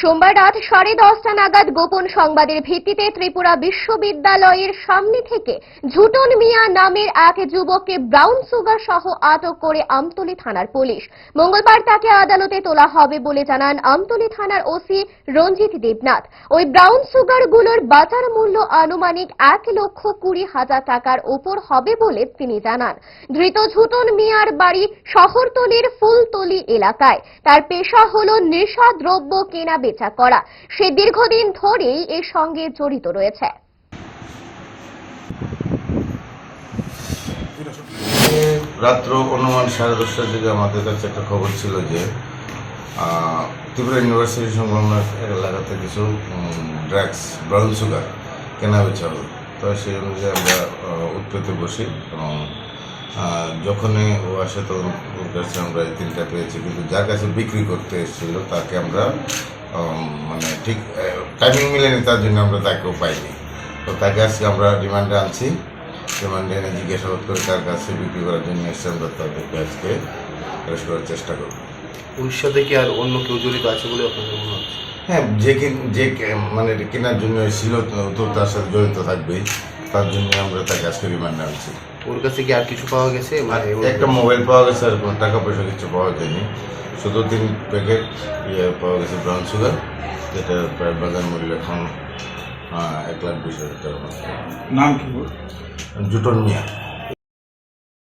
সোমবার রাত সাড়ে দশটা নাগাদ গোপন সংবাদের ভিত্তিতে ত্রিপুরা বিশ্ববিদ্যালয়ের সামনে থেকে ঝুটন মিয়া নামের এক যুবককে ব্রাউন সুগার সহ আটক করে আমতলী থানার পুলিশ। মঙ্গলবার তাকে আদালতে তোলা হবে বলে জানান আমতলী থানার ওসি রঞ্জিত দেবনাথ। ওই ব্রাউন সুগারগুলোর বাজার মূল্য আনুমানিক এক লক্ষ কুড়ি হাজার টাকার ওপর হবে বলে তিনি জানান। ধৃত ঝুটন মিয়ার বাড়ি শহরতলির ফুলতলি এলাকায়। তার পেশা হল নেশা দ্রব্য কেনা বেচা করা। সে দীর্ঘদিন ধরেই এর সঙ্গে জড়িত রয়েছে। রাত্র অনুমান সাড়ে দশটার দিকে আমাদের কাছে একটা খবর ছিল যে ত্রিপুরা ইউনিভার্সিটি সংলগ্ন এলাকাতে কিছু ড্রাগস ব্রাউন সুগার কেনা বেচা হলো। তো সেই অনুযায়ী আমরা আহ, উৎপত্তি বসি এবং যখনই ও আসে তখন ওর কাছে আমরা এই তিনটা পেয়েছি। কিন্তু যার কাছে বিক্রি করতে এসেছিল তাকে আমরা মানে ঠিক টাইমিং মিলেনি তার জন্য আমরা তাকেও পাইনি তো তাকে আজকে আমরা রিমান্ডে আনছি। রিমান্ডে এনে জিজ্ঞাসাবাদ করে তার কাছে বিক্রি করার জন্য এসে আমরা তাদেরকে আজকে অ্যারেস্ট করার চেষ্টা করব। ওর সাথে কি আর অন্য কেউ জড়িত আছে বলে আপনাদের মনে হচ্ছে? হ্যাঁ যে যে মানে কেনার জন্য ছিল তো তার সাথে জড়িত থাকবেই। তার জন্য আমরা তাকে আজকে রিমান্ডে আনছি। ওর কাছে কি আর কিছু পাওয়া গেছে? মানে একটা মোবাইল পাওয়া গেছে আর কোনো টাকা পয়সা কিছু পাওয়া যায়নি। শুধু তিন প্যাকেট ইয়ে পাওয়া গেছে ব্রাউন সুগার যেটা প্রায় বাজার মূল্য এখন এক লাখ বিশ হাজার টাকার নাম কি? জুটন মিয়া।